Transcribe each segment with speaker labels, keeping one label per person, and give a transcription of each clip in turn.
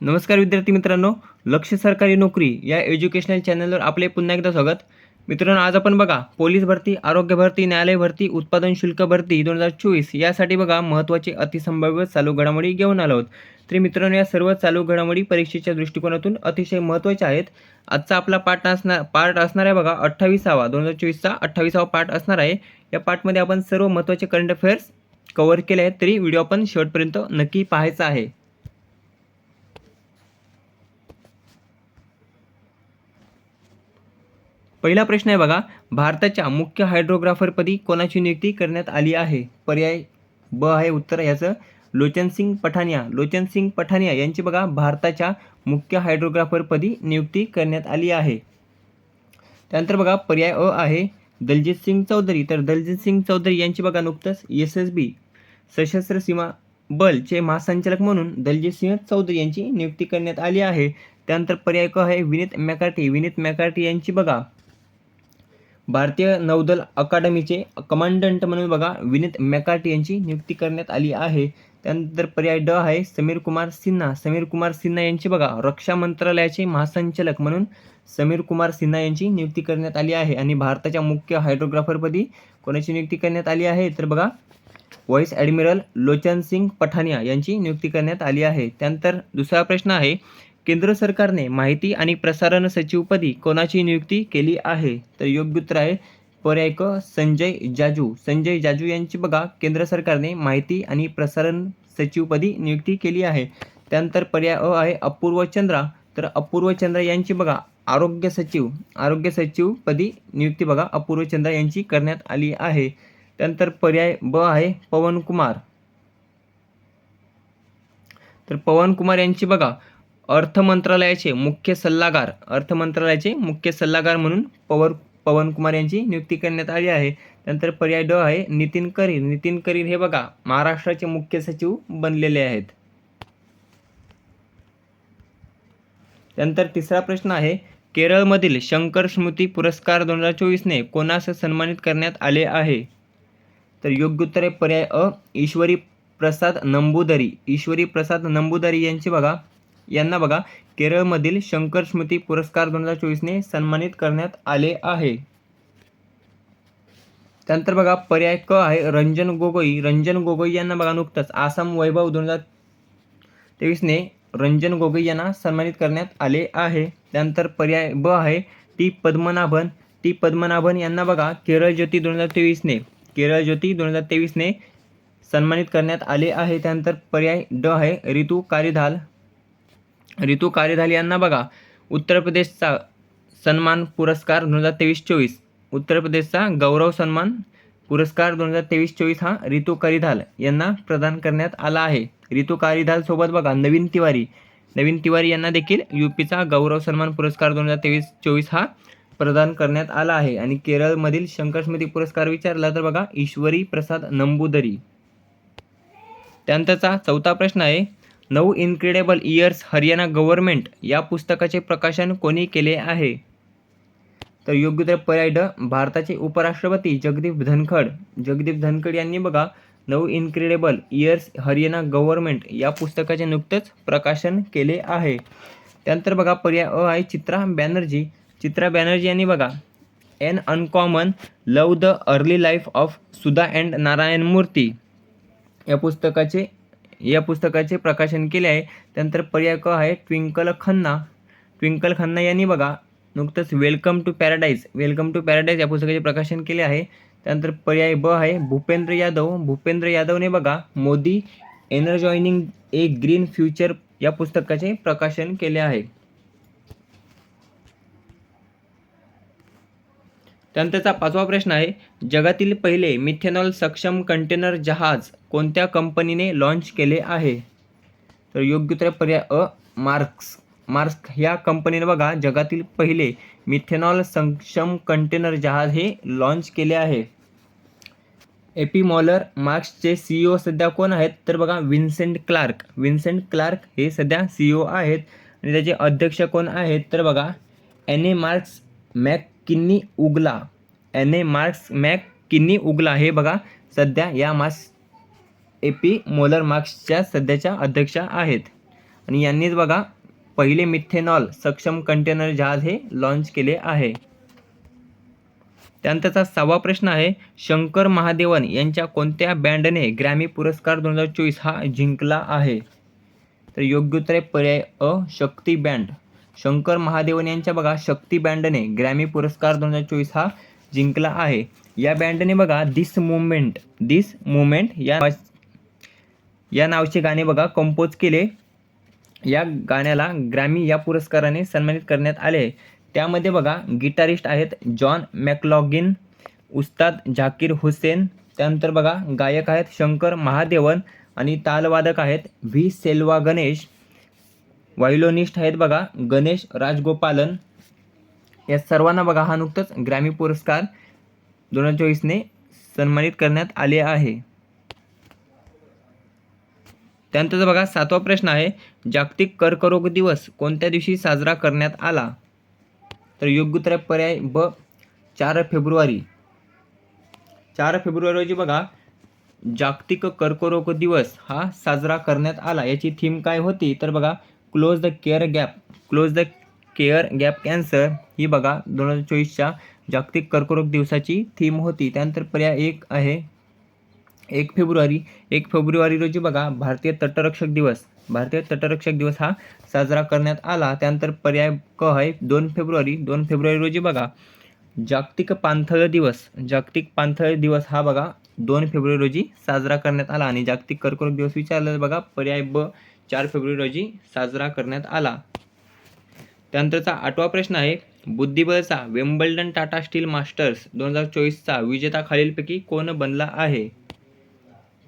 Speaker 1: नमस्कार विद्यार्थी मित्रांनो लक्ष सरकारी नोकरी या एज्युकेशनल चॅनलवर आपले पुन्हा एकदा स्वागत. मित्रांनो आज आपण बघा पोलीस भरती आरोग्य भरती न्यायालय भरती उत्पादन शुल्क भरती दोन हजार चोवीस यासाठी बघा महत्त्वाचे अतिसंभाव्य चालू घडामोडी घेऊन आलो आहोत. तरी मित्रांनो या सर्व चालू घडामोडी परीक्षेच्या दृष्टिकोनातून अतिशय महत्त्वाच्या आहेत. आजचा आपला पाठ असणार पार्ट असणार आहे बघा अठ्ठावीसावा दोन हजार चोवीसचा अठ्ठावीसावा पाठ असणार आहे. या पार्टमध्ये आपण सर्व महत्त्वाचे करंट अफेअर्स कव्हर केले आहेत तरी व्हिडिओ आपण शेवटपर्यंत नक्की पाहायचा आहे. पहिला प्रश्न आहे बघा भारताच्या मुख्य हायड्रोग्राफरपदी कोणाची नियुक्ती करण्यात आली आहे? पर्याय ब आहे उत्तर याचं. लोचनसिंग पठानिया. लोचनसिंग पठानिया यांची बघा भारताच्या मुख्य हायड्रोग्राफरपदी नियुक्ती करण्यात आली आहे. त्यानंतर बघा पर्याय अ आहे. दलजित सिंग चौधरी. तर दलजित सिंग चौधरी यांची बघा नुकतंच एस एस बी सशस्त्र सीमा बलचे महासंचालक म्हणून दलजित सिंह चौधरी यांची नियुक्ती करण्यात आली आहे. त्यानंतर पर्याय क आहे विनीत मॅकार्टी. विनीत मॅकार्टी यांची बघा भारतीय नौदल अकादमीचे कमांडंट म्हणून बघा विनीत मॅकार्टी यांची नियुक्ती करण्यात आली आहे. त्यानंतर पर्याय ड आहे समीर कुमार सिन्हा. समीर कुमार सिन्हा यांची बघा रक्षा मंत्रालयाचे महासंचालक म्हणून समीर कुमार सिन्हा यांची नियुक्ती करण्यात आली आहे. आणि भारताच्या मुख्य हायड्रोग्राफरपदी कोणाची नियुक्ती करण्यात आली आहे? तर बघा व्हाईस ॲडमिरल लोचन सिंग पठानिया यांची नियुक्ती करण्यात आली आहे. त्यानंतर दुसरा प्रश्न आहे केंद्र सरकारने माहिती आणि प्रसारण सचिवपदी कोणाची नियुक्ती केली आहे? तर योग्य उत्तर आहे पर्याय क संजय जाजू. संजय जाजू यांची बघा केंद्र सरकारने माहिती आणि प्रसारण सचिवपदी नियुक्ती केली आहे. त्यानंतर पर्याय अ आहे अपूर्व चंद्रा. तर अपूर्व चंद्रा यांची बघा आरोग्य सचिव. आरोग्य सचिवपदी नियुक्ती बघा अपूर्व चंद्रा यांची करण्यात आली आहे. त्यानंतर पर्याय ब आहे पवन कुमार. तर पवन कुमार यांची बघा अर्थ मंत्रालयाचे मुख्य सल्लागार अर्थ मंत्रालयाचे मुख्य सल्लागार म्हणून पवर पवन पवनकुमार यांची नियुक्ती करण्यात आली आहे. त्यानंतर पर्याय ड आहे नितीन करीर. नितीन करीर हे बघा महाराष्ट्राचे मुख्य सचिव बनलेले आहेत. त्यानंतर तिसरा प्रश्न आहे केरळमधील शंकर स्मृती पुरस्कार दोन हजार चोवीसने कोणास सन्मानित करण्यात आले आहे? तर योग्य उत्तर आहे पर्याय अ ईश्वरी प्रसाद नंबूदरी. ईश्वरी प्रसाद नंबूदरी यांची बघा यांना बघा केरळमधील शंकर स्मृती पुरस्कार दोन हजार चोवीसने सन्मानित करण्यात आले आहे. त्यानंतर बघा पर्याय क आहे रंजन गोगोई. रंजन गोगोई यांना बघा नुकतंच आसाम वैभव दोन हजार तेवीसने रंजन गोगोई यांना सन्मानित करण्यात आले आहे. त्यानंतर पर्याय ब आहे टी पद्मनाभन. टी पद्मनाभन यांना बघा केरळ ज्योती दोन हजार तेवीसने केरळ ज्योती दोन हजार तेवीसने सन्मानित करण्यात आले आहे. त्यानंतर पर्याय ड आहे ऋतू कारिधाल. रितू कारिधाल यांना बघा. उत्तर प्रदेशचा सन्मान पुरस्कार दोन हजार तेवीस चोवीस. उत्तर प्रदेशचा गौरव सन्मान पुरस्कार दोन हजार तेवीस चोवीस हा रितू कारिधाल यांना प्रदान करण्यात आला आहे. रितू कारिधालसोबत बघा नवीन तिवारी. नवीन तिवारी यांना देखील यूपीचा गौरव सन्मान पुरस्कार दोन हजार तेवीस चोवीस हा प्रदान करण्यात आला आहे. आणि केरळमधील शंकर स्मृती पुरस्कार विचारला तर बघा ईश्वरी प्रसाद नंबूदरी. त्यानंतरचा चौथा प्रश्न आहे नऊ इन्क्रेडिबल इयर्स हरियाणा गव्हर्नमेंट या पुस्तकाचे प्रकाशन कोणी केले आहे? तर योग्य तर पर्याय ड भारताचे उपराष्ट्रपती जगदीप धनखड. जगदीप धनखड यांनी बघा नऊ इन्क्रेडिबल इयर्स हरियाणा गव्हर्नमेंट या पुस्तकाचे नुकतंच प्रकाशन केले आहे. त्यानंतर बघा पर्याय अ आहे चित्रा बॅनर्जी. चित्रा बॅनर्जी यांनी बघा an uncommon love the early life of Sudha and Narayana Murty या पुस्तकाचे या पुस्तकाचे प्रकाशन केले आहे. त्यानंतर पर्याय क आहे ट्विंकल खन्ना. ट्विंकल खन्ना यांनी बघा नुकतंच welcome to paradise. Welcome to paradise या पुस्तकाचे प्रकाशन केले आहे. त्यानंतर पर्याय ब आहे भूपेंद्र यादव. भूपेंद्र यादवने बघा Modi energising a green future या पुस्तकाचे प्रकाशन केले आहे. त्यानंतरचा पाचवा प्रश्न आहे जगातील पहिले मिथेनॉल सक्षम कंटेनर जहाज कोणत्या कंपनीने लॉन्च केले आहे? तर योग्य उत्तर पर्याय अ मार्क्स. मार्क्स ह्या कंपनीने बघा जगातील पहिले मिथेनॉल सक्षम कंटेनर जहाज हे लॉन्च केले आहे. एपी मॉलर मार्क्सचे सी ओ सध्या कोण आहेत? तर बघा विन्सेंट क्लार्क. विन्सेंट क्लार्क हे सध्या सी ओ आहेत. आणि त्याचे अध्यक्ष कोण आहेत? तर बघा एन ए मार्क्स मॅक किन्नी उगला एन ए मार्क्स मॅक किन्नी उगला. हे बघा सध्या या मार्क्स ए पी मोलर मार्क्सच्या सध्याच्या अध्यक्षा आहेत. आणि यांनीच बघा पहिले मिथेनॉल सक्षम कंटेनर जहाज हे लॉन्च केले आहे. त्यानंतरचा सहावा प्रश्न आहे शंकर महादेवन यांच्या कोणत्या बँडने ग्रॅमी पुरस्कार दोन हजार चोवीस हा जिंकला आहे? तर योग्य उत्तर आहे पर्याय अ शक्ती बँड. शंकर महादेवन यांच्या बघा शक्ती बँडने ग्रॅमी पुरस्कार दोन हजार चोवीस हा जिंकला आहे. या बँडने बघा दिस मुवमेंट दिस मुवमेंट या या नावचे गाणे बघा कंपोज केले. या गाण्याला ग्रॅमी या पुरस्काराने सन्मानित करण्यात आले. त्यामध्ये बघा गिटारिस्ट आहेत जॉन मॅकलॉगिन उस्ताद झाकीर हुसेन त्यानंतर बघा गायक आहेत शंकर महादेवन आणि तालवादक आहेत व्ही सेल्वा गणेश. वायलोनिस्ट आहेत बघा गणेश राजगोपालन या सर्वांना बघा हा नुकतंच ग्रॅमी पुरस्कार दोन हजार चोवीसने सन्मानित करण्यात आले आहे. त्यानंतर बघा सातवा प्रश्न आहे जागतिक कर्करोग दिवस कोणत्या दिवशी साजरा करण्यात आला? तर योग्य उत्तर पर्याय ब चार फेब्रुवारी. चार फेब्रुवारी रोजी बघा जागतिक कर्करोग दिवस हा साजरा करण्यात आला. याची थीम काय होती? तर बघा close the care gap close the care gap cancer ही बघा दोन हजार चोवीसच्या जागतिक कर्करोग दिवसाची थीम होती. त्यानंतर पर्याय एक आहे एक फेब्रुवारी. एक फेब्रुवारी रोजी बघा भारतीय तटरक्षक दिवस. भारतीय तटरक्षक दिवस हा साजरा करण्यात आला. त्यानंतर पर्याय क आहे दोन फेब्रुवारी. दोन फेब्रुवारी रोजी बघा जागतिक पाणथळ दिवस. जागतिक पाणथळ दिवस हा बघा दोन फेब्रुवारी रोजी साजरा करण्यात आला. आणि जागतिक कर्करोग दिवस विचारला बघा पर्याय ब चार फेब्रुवारी रोजी साजरा करण्यात आला. त्यानंतरचा आठवा प्रश्न आहे बुद्धिबळचा वेम्बल्डन टाटा स्टील मास्टर्स दोन हजार चोवीसचा विजेता खालीलपैकी कोण बनला आहे?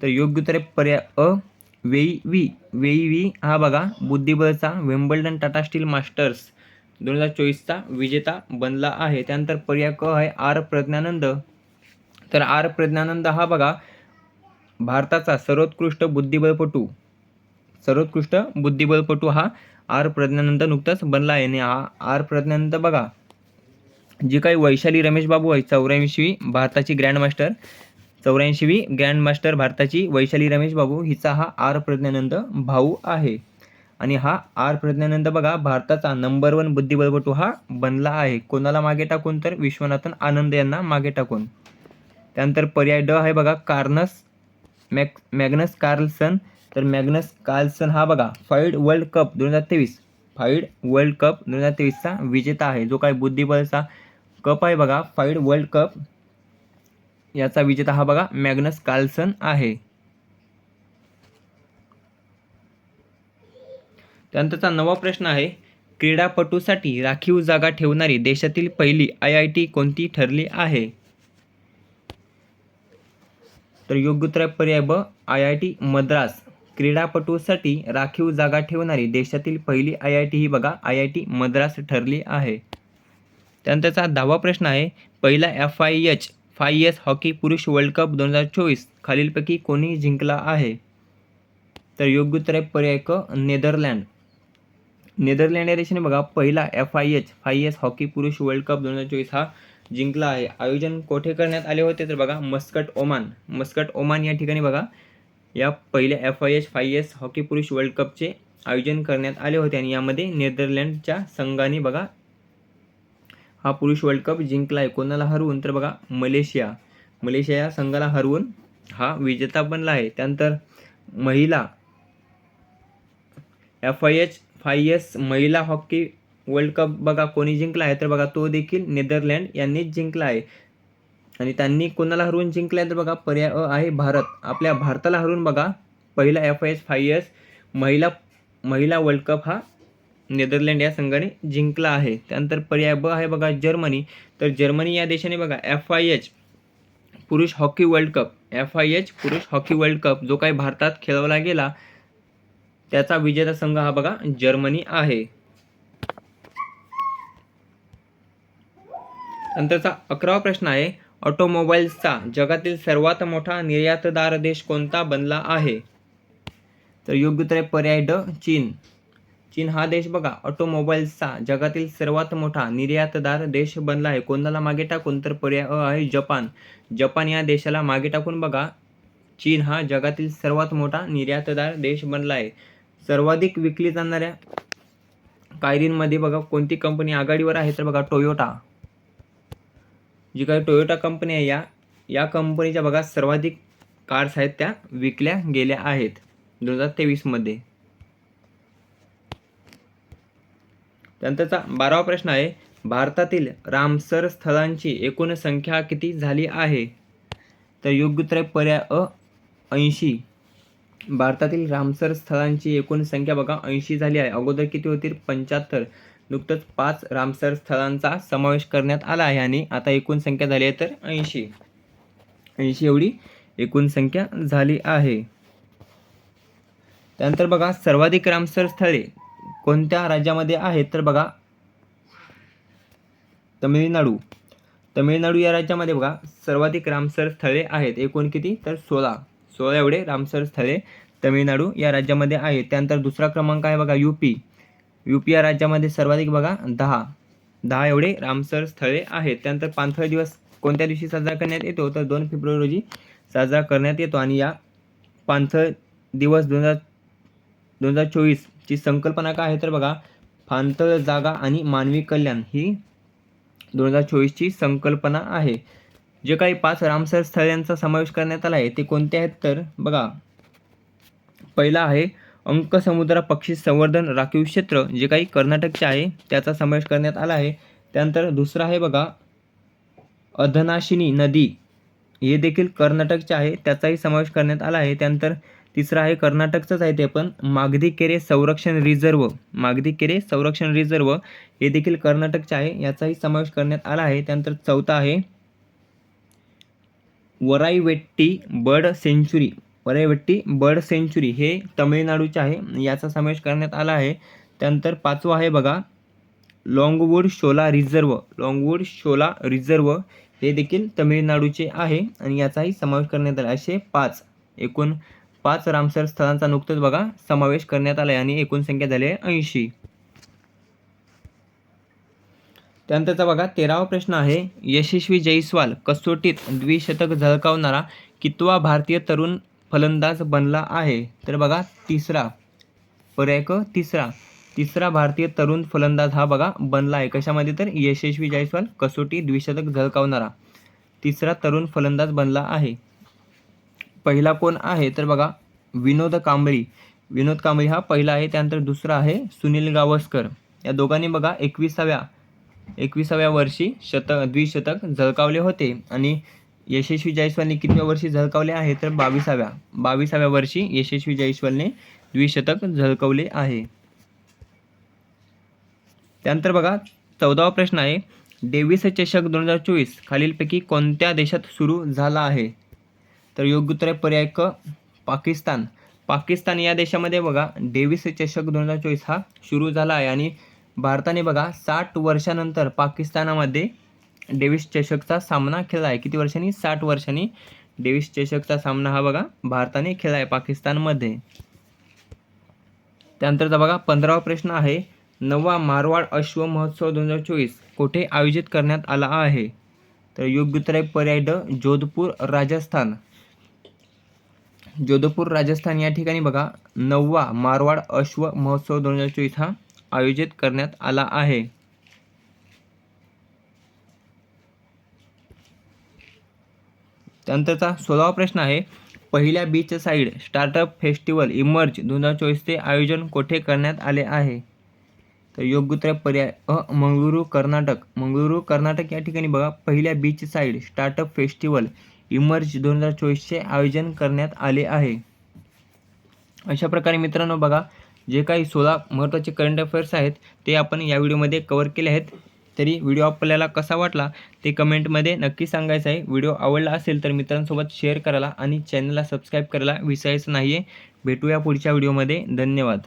Speaker 1: तर योग्य उत्तर पर्याय अ वेई वी वेई वी हा बघा. बुद्धिबळचा वेम्बल्डन टाटा स्टील मास्टर्स दोन हजार चोवीसचा विजेता बनला आहे. त्यानंतर पर्याय क आहे आर प्रज्ञानंद. तर आर प्रज्ञानंद हा बघा भारताचा सर्वोत्कृष्ट बुद्धिबळपटू. सर्वोत्कृष्ट बुद्धिबळपटू हा आर प्रज्ञानंद नुकताच बनला आहे. आणि हा आर प्रज्ञानंद बघा जी काही वैशाली रमेश बाबू आहे चौऱ्याऐंशी भारताची ग्रँडमास्टर चौऱ्याऐंशीवी ग्रँडमास्टर भारताची वैशाली रमेश बाबू हिचा हा आर प्रज्ञानंद भाऊ आहे. आणि हा आर प्रज्ञानंद बघा भारताचा नंबर वन बुद्धिबळपटू हा बनला आहे. कोणाला मागे टाकून तर विश्वनाथन आनंद यांना मागे टाकून. त्यानंतर पर्याय ड आहे बघा कार्नस मॅक मॅग्नस कार्लसन तर मॅग्नस कार्लसन हा बघा फाईड वर्ल्ड कप दोन हजार तेवीस. फाईड वर्ल्ड कप दोन हजार तेवीसचा विजेता आहे. जो काय बुद्धिबळचा कप आहे बघा फाईड वर्ल्ड कप याचा विजेता हा बघा मॅग्नस कार्लसन आहे. त्यानंतरचा नवा प्रश्न आहे क्रीडापटूसाठी राखीव जागा ठेवणारी देशातील पहिली आय आय टी कोणती ठरली आहे? तर योग्य उत्तर पर्याय ब आय आय टी मद्रास. क्रीडापटूसाठी राखीव जागा ठेवणारी देशातील पहिली आय आय टी ही बघा आय आय टी मद्रास ठरली आहे. त्यानंतरचा दहावा प्रश्न आहे पहिला F I H fives hockey पुरुष वर्ल्ड कप दोन हजार चोवीस खालीलपैकी कोणी जिंकला आहे? तर योग्य उत्तर आहे पर्याय क नेदरलँड. नेदरलँड या देशाने बघा पहिला F I H fives hockey पुरुष वर्ल्ड कप दोन हजार चोवीस हा जिंकला आहे. आयोजन कोठे करण्यात आले होते? तर बघा मस्कट ओमान. मस्कट ओमान या ठिकाणी बघा या पहिल्या F I H fives hockey पुरुष वर्ल्ड कपचे आयोजन करण्यात आले होते आणि यामध्ये नेदरलँडच्या संघाने बघा हा पुरुष वर्ल्ड कप जिंकला आहे. कोणाला हरवून? तर बघा मलेशिया. मलेशिया या संघाला हरवून हा विजेता बनला आहे. त्यानंतर महिला F I H five S महिला हॉकी वर्ल्ड कप बघा कोणी जिंकला आहे? तर बघा तो देखील नेदरलँड यांनीच जिंकला आहे. आणि त्यांनी कोणाला हरवून जिंकला आहे तर बघा पर्याय आहे भारत. आपल्या भारताला हरवून बघा पहिला F I S five S महिला महिला वर्ल्ड कप हा नेदरलँड या संघाने जिंकला आहे. त्यानंतर पर्याय ब आहे बघा जर्मनी. तर जर्मनी या देशाने बघा एफ आय एच पुरुष hockey world cup F I H पुरुष हॉकी वर्ल्ड कप जो काही भारतात खेळवला गेला त्याचा विजेता संघ हा बघा जर्मनी आहे. नंतरचा अकरावा प्रश्न आहे ऑटोमोबाईल्सचा जगातील सर्वात मोठा निर्यातदार देश कोणता बनला आहे? तर योग्य उत्तर पर्याय ड चीन. चीन हा देश बघा ऑटोमोबाईल्सचा जगातील सर्वात मोठा निर्यातदार देश बनला आहे. कोणाला मागे टाकून? तर पर्याय अ आहे जपान. जपान या देशाला मागे टाकून बघा चीन हा जगातील सर्वात मोठा निर्यातदार देश बनला आहे. सर्वाधिक विकली जाणाऱ्या कायरींमध्ये बघा कोणती कंपनी आघाडीवर आहे? तर बघा टोयोटा. जी काही टोयोटा कंपनी आहे या या कंपनीच्या बघा सर्वाधिक कार्स आहेत त्या विकल्या गेल्या आहेत दोन हजार तेवीसमध्ये त्यानंतरचा बारावा प्रश्न आहे भारतातील रामसर स्थळांची एकूण संख्या किती झाली आहे? तर योग्य उत्तर पर्याय अ ऐंशी. भारतातील रामसर स्थळांची एकूण संख्या बघा ऐंशी झाली आहे. अगोदर किती होतील पंच्याहत्तर. नुकतंच पाच रामसर स्थळांचा समावेश करण्यात आला आहे आणि आता एकूण संख्या झाली आहे तर ऐंशी. ऐंशी एवढी एकूण संख्या झाली आहे. त्यानंतर बघा सर्वाधिक रामसर स्थळे कोणत्या राज्यामध्ये आहेत? तर बघा तमिळनाडू. तमिळनाडू या राज्यामध्ये बघा सर्वाधिक रामसर स्थळे आहेत. एकूण किती? तर सोळा. सोळा एवढे रामसर स्थळे तमिळनाडू या राज्यामध्ये आहेत. त्यानंतर दुसरा क्रमांक आहे बघा यू पी. यू पी या राज्यामध्ये सर्वाधिक बघा दहा. दहा एवढे रामसर स्थळे आहेत. त्यानंतर पाणथळ दिवस कोणत्या दिवशी साजरा करण्यात येतो? तर दोन फेब्रुवारी रोजी साजरा करण्यात येतो. आणि या पाणथळ दिवस दोन हजार दोन हजार चोवीसची संकल्पना काय आहे? तर बघा पाणथळ जागा आणि मानवी कल्याण ही दोन हजार चोवीसची संकल्पना आहे. जे काही पाच रामसर स्थळांचा समावेश करण्यात आला आहे ते कोणते आहेत? तर बघा पहिला आहे अंक समुद्र पक्षी संवर्धन राखीव क्षेत्र जे काही कर्नाटकचे आहे त्याचा समावेश करण्यात आला आहे. त्यानंतर दुसरा आहे बघा अधनाशिनी नदी. हे देखील कर्नाटकचे आहे त्याचाही समावेश करण्यात आला आहे. त्यानंतर तिसरं आहे कर्नाटकचंच आहे ते पण मागधी केरे संरक्षण रिझर्व. मागधी केरे संरक्षण रिझर्व हे देखील कर्नाटकचे आहे याचाही समावेश करण्यात आला आहे. त्यानंतर चौथा आहे वराईवेट्टी बर्ड सेंच्युरी पर्यवट्टी बर्ड सेंच्युरी हे तमिळनाडूचे आहे. याचा समावेश करण्यात आला आहे. त्यानंतर पाचवा आहे बघा लाँगवूड शोला रिझर्व लाँगवूड शोला रिझर्व हे देखील तमिळनाडूचे आहे आणि याचाही समावेश करण्यात आला असे पाच एकूण पाच रामसर स्थळांचा नुकतंच बघा समावेश करण्यात आला आहे आणि एकूण संख्या झाली आहे ऐंशी. त्यानंतरचा बघा तेरावा प्रश्न आहे. यशस्वी जयस्वाल कसोटीत द्विशतक झळकावणारा कितवा भारतीय तरुण फलंदाज बनला आहे. तर बघा तिसरा. पर्याय क तिसरा. तिसरा भारतीय तरुण फलंदाज हा बघा बनला आहे. कशामध्ये तर? यशस्वी जयस्वाल कसोटी द्विशतक झळकावणारा. तिसरा तरुण फलंदाज बनला आहे. पहिला कोण आहे? तर बघा विनोद कांबळी. विनोद कांबळी हा पहिला आहे त्यानंतर दुसरा आहे सुनील गावस्कर. या दोघांनी बघा एकविसाव्या एकविसाव्या वर्षी शतक द्विशतक झळकावले होते. आणि यशस्वी जयस्वालने कितव्या वर्षी झळकावले आहे? तर बावीसाव्या. बावीसाव्या वर्षी यशस्वी जयस्वालने द्विशतक झळकवले आहे. त्यानंतर बघा चौदावा प्रश्न आहे. डेव्हिस चषक दोन हजार चोवीस खालीलपैकी कोणत्या देशात सुरू झाला आहे? तर योग्य उत्तर आहे पर्याय क पाकिस्तान. पाकिस्तान या देशामध्ये बघा डेव्हिस चषक दोन हजार चोवीस हा सुरू झाला आहे. आणि भारताने बघा साठ वर्षानंतर पाकिस्तानामध्ये डेव्हिस चषकचा सामना खेळला आहे किती वर्षांनी? साठ वर्षांनी. डेव्हिस चषकचा सामना हा बघा भारताने खेळला आहे पाकिस्तानमध्ये. त्यानंतरचा बघा पंधरावा प्रश्न आहे. नववा मारवाड अश्व महोत्सव दोन हजार चोवीस कुठे आयोजित करण्यात आला आहे? तर योग्य उत्तर आहे पर्याय ड जोधपूर राजस्थान. जोधपूर राजस्थान या ठिकाणी बघा नववा मारवाड अश्व महोत्सव दोन हजार चोवीस हा आयोजित करण्यात आला आहे. त्यानंतरचा सोळावा प्रश्न आहे पहिल्या beach side startup festival emerge दोन हजार चोवीसचे आयोजन कोठे करण्यात आले आहे? तर योग्य उत्तर पर्याय अ मंगळुरू कर्नाटक. मंगळुरू कर्नाटक या ठिकाणी बघा पहिल्या beach side startup festival emerge दोन हजार चोवीसचे आयोजन करण्यात आले आहे. अशा प्रकारे मित्रांनो बघा जे काही सोळा महत्त्वाचे करंट अफेअर्स आहेत ते आपण या व्हिडिओमध्ये कवर केले आहेत. तरी व्हिडिओ आपल्याला कसा वाटला ते कमेंटमध्ये नक्की सांगायचं आहे. व्हिडिओ आवडला असेल तर मित्रांसोबत शेअर करायला आणि चॅनलला सबस्क्राईब करायला विसरायचं नाही आहे भेटूया पुढच्या व्हिडिओमध्ये. धन्यवाद.